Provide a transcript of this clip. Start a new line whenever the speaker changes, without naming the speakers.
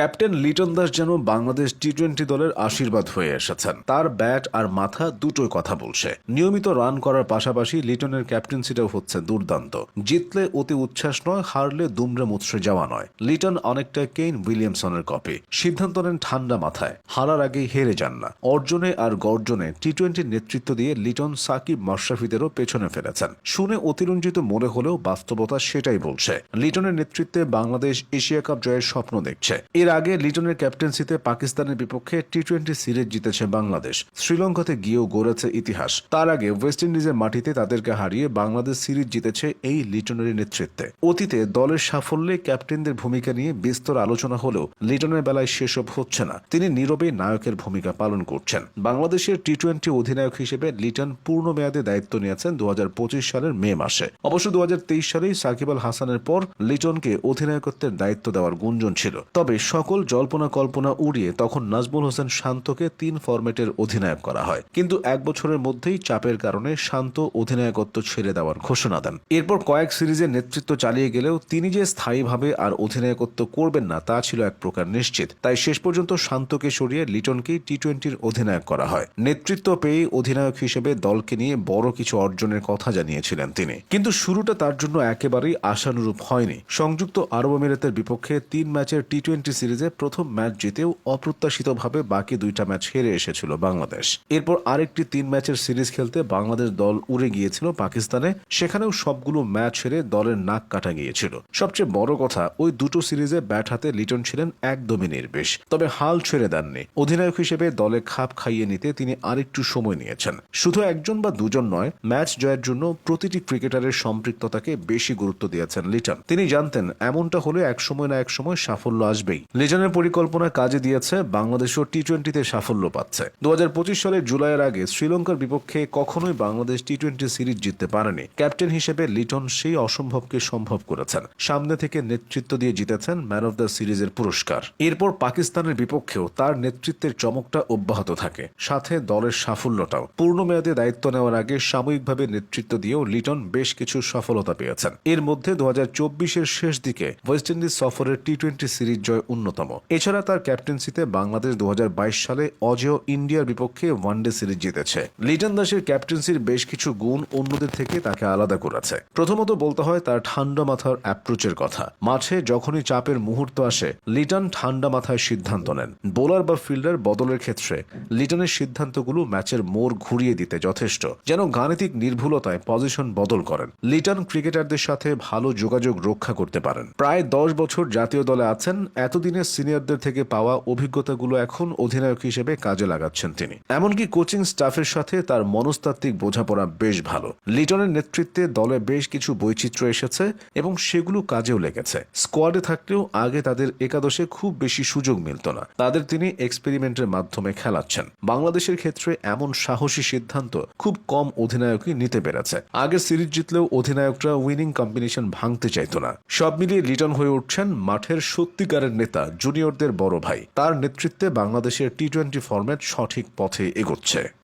Captain Liton Das যেন Bangladesh T twenty দলের আশীর্বাদ হয়ে এসেছেন। তার ব্যাট আর মাথা দুটোই কথা বলছে। নিয়মিত রান করার পাশাপাশি লিটনের ক্যাপ্টেন্সিটাও হচ্ছে দুর্দান্ত। জিতলে অতি উচ্ছ্বাস নয়, হারলে দুমড়ে মুচড়ে যাওয়া নয়। লিটন অনেকটা কেইন উইলিয়ামসনের কপি। সিদ্ধান্ত নেন ঠান্ডা মাথায়। হারার আগেই হেরে যান না। অর্জনে আর গর্জনে টি টোয়েন্টির নেতৃত্ব দিয়ে লিটন সাকিব মাশরাফিদেরও পেছনে ফেলেছেন। শুনে অতিরঞ্জিত মনে হলেও বাস্তবতা সেটাই বলছে। লিটনের নেতৃত্বে বাংলাদেশ এশিয়া কাপ জয়ের স্বপ্ন দেখছে। এর আগে লিটনের ক্যাপ্টেন্সিতে পাকিস্তানের বিপক্ষে টি টোয়েন্টি সিরিজ জিতেছে বাংলাদেশ। শ্রীলঙ্কাতে গিয়েও গড়েছে ইতিহাস। তার আগে ওয়েস্ট ইন্ডিজের মাটিতে তাদেরকে হারিয়ে বাংলাদেশ সিরিজ জিতেছে এই লিটনের নেতৃত্বে। অতীতে দলের সাফল্যে ক্যাপ্টেনদের ভূমিকা নিয়ে বিস্তর আলোচনা হলেও লিটনের বেলায় সেসব হচ্ছে না। তিনি নীরবে নায়কের ভূমিকা পালন করছেন। বাংলাদেশের টি টোয়েন্টি অধিনায়ক হিসেবে লিটন পূর্ণ মেয়াদে দায়িত্ব নিয়েছেন দু হাজার পঁচিশ সালের মে মাসে। অবশ্য দু হাজার তেইশ সালেই সাকিব আল হাসানের পর লিটনকে অধিনায়কত্বের দায়িত্ব দেওয়ার গুঞ্জন ছিল। তবে সকল জল্পনা কল্পনা উড়িয়ে তখন নাজমুল হোসেন শান্তকে তিন ফরম্যাটের অধিনায়ক করা হয়। কিন্তু এক বছরের মধ্যেই চাপের কারণে শান্ত অধিনায়কত্ব ছেড়ে দেওয়ার ঘোষণা দেন। এরপর কয়েক সিরিজের নেতৃত্ব চালিয়ে গেলেও তিনি যে স্থায়ীভাবে আর অধিনায়কত্ব করবেন না, তা ছিল এক প্রকার নিশ্চিত। তাই শেষ পর্যন্ত শান্তকে সরিয়ে লিটনকেই টি টোয়েন্টির অধিনায়ক করা হয়। নেতৃত্ব পেয়ে অধিনায়ক হিসেবে দলকে নিয়ে বড় কিছু অর্জনের কথা জানিয়েছিলেন তিনি। কিন্তু শুরুটা তার জন্য একেবারেই আশানুরূপ হয়নি। সংযুক্ত আরব আমিরাতের বিপক্ষে তিন ম্যাচের টি টোয়েন্টি সিরিজে প্রথম ম্যাচ জিতেও অপ্রত্যাশিতভাবে বাকি দুইটা ম্যাচ হেরে এসেছিল বাংলাদেশ। এরপর আরেকটি তিন ম্যাচের সিরিজ খেলতে বাংলাদেশ দল উড়ে গিয়েছিল পাকিস্তানে, সেখানেও সবগুলো ম্যাচ হেরে দলের নাক কাটা গিয়েছিল। সবচেয়ে বড় কথা, ওই দুটো সিরিজে ব্যাট হাতে লিটন ছিলেন একদমই নির্বেশ তবে হাল ছেড়ে দেননি। অধিনায়ক হিসেবে দলে খাপ খাইয়ে নিতে তিনি আরেকটু সময় নিয়েছেন। শুধু একজন বা দুজন নয়, ম্যাচ জয়ের জন্য প্রতিটি ক্রিকেটারের সম্পৃক্ততাকে বেশি গুরুত্ব দিয়েছেন লিটন। তিনি জানতেন, এমনটা হলে এক সময় না এক সময় সাফল্য আসবেই। লিটনের পরিকল্পনা কাজে দিয়েছে বাংলাদেশও টি টোয়েন্টিতে সাফল্য পাচ্ছে। দু হাজার পঁচিশ সালের জুলাইয়ের আগে শ্রীলঙ্কার বিপক্ষে কখনোই বাংলাদেশ টি টোয়েন্টি সিরিজ জিততে পারেনি। ক্যাপ্টেন হিসেবে লিটন সেই অসম্ভবকে সম্ভব করেছেন। সামনে থেকে নেতৃত্ব দিয়ে জিতেছেন ম্যান অব দ্য সিরিজের পুরস্কার। এরপর পাকিস্তানের বিপক্ষেও তার নেতৃত্বের চমকটা অব্যাহত থাকে। সাথে দলের সাফল্যটাও। পূর্ণ মেয়াদে দায়িত্ব নেওয়ার আগে সাময়িকভাবে নেতৃত্ব দিয়েও লিটন বেশ কিছু সফলতা পেয়েছেন। এর মধ্যে দু হাজার শেষ দিকে ওয়েস্ট ইন্ডিজ সফরের টি টোয়েন্টি সিরিজ জয় অন্যতম। এছাড়া তার ক্যাপ্টেন্সিতে বাংলাদেশ দু সালে অজেয় ইন্ডিয়ার বিপক্ষে ওয়ানডে সিরিজ জিতেছে। লিটন দাসের ক্যাপ্টেন্সির বেশ কিছু গুণ অন্যদের থেকে তাকে আলাদা করেছে। প্রথমত বলতে হয় তার ঠান্ডা মাথার অ্যাপ্রোচের কথা। মাঠে যখনই চাপের মুহূর্ত আসে, লিটন ঠান্ডা মাথায় সিদ্ধান্ত নেন। বোলার বা ফিল্ডার বদলের ক্ষেত্রে লিটনের সিদ্ধান্তগুলো ম্যাচের মোড় ঘুরিয়ে দিতে যথেষ্ট, যেন গাণিতিক নির্ভুলতায় পজিশন বদল করেন। লিটন ক্রিকেটারদের সাথে ভালো যোগাযোগ রক্ষা করতে পারেন। প্রায় দশ বছর জাতীয় দলে আছেন এতদিনের সিনিয়রদের থেকে পাওয়া অভিজ্ঞতাগুলো এখন অধিনায়ক হিসেবে কাজে লাগাচ্ছেন তিনি। এমনকি কোচিং স্টাফের সাথে তার মনস্তাত্ত্বিক বোঝাপড়া বেশ ভালো। লিটনের নেতৃত্বে দলে বেশ কিছু বৈচিত্র্য এসেছে এবং সেগুলো কাজেও লেগেছে। স্কোয়াডে থাকলেও আগে তাদের একাদশে খুব বেশি সুযোগ মিলত না। তাদের তিনি এক্সপেরিমেন্টের মাধ্যমে খেলাচ্ছেন। বাংলাদেশের ক্ষেত্রে এমন সাহসী সিদ্ধান্ত খুব কম অধিনায়কই নিতে পেরেছে। আগে সিরিজ জিতলেও অধিনায়করা উইনিং কম্বিনেশন ভাঙতে চাইতো না। সব মিলিয়ে লিটন হয়ে উঠছেন মাঠের সত্যিকারের নেতা জুনিয়রদের বড় ভাই। তার নেতৃত্বে বাংলাদেশের টি টোয়েন্টি ফরম্যাট সঠিক পথে এগোচ্ছে।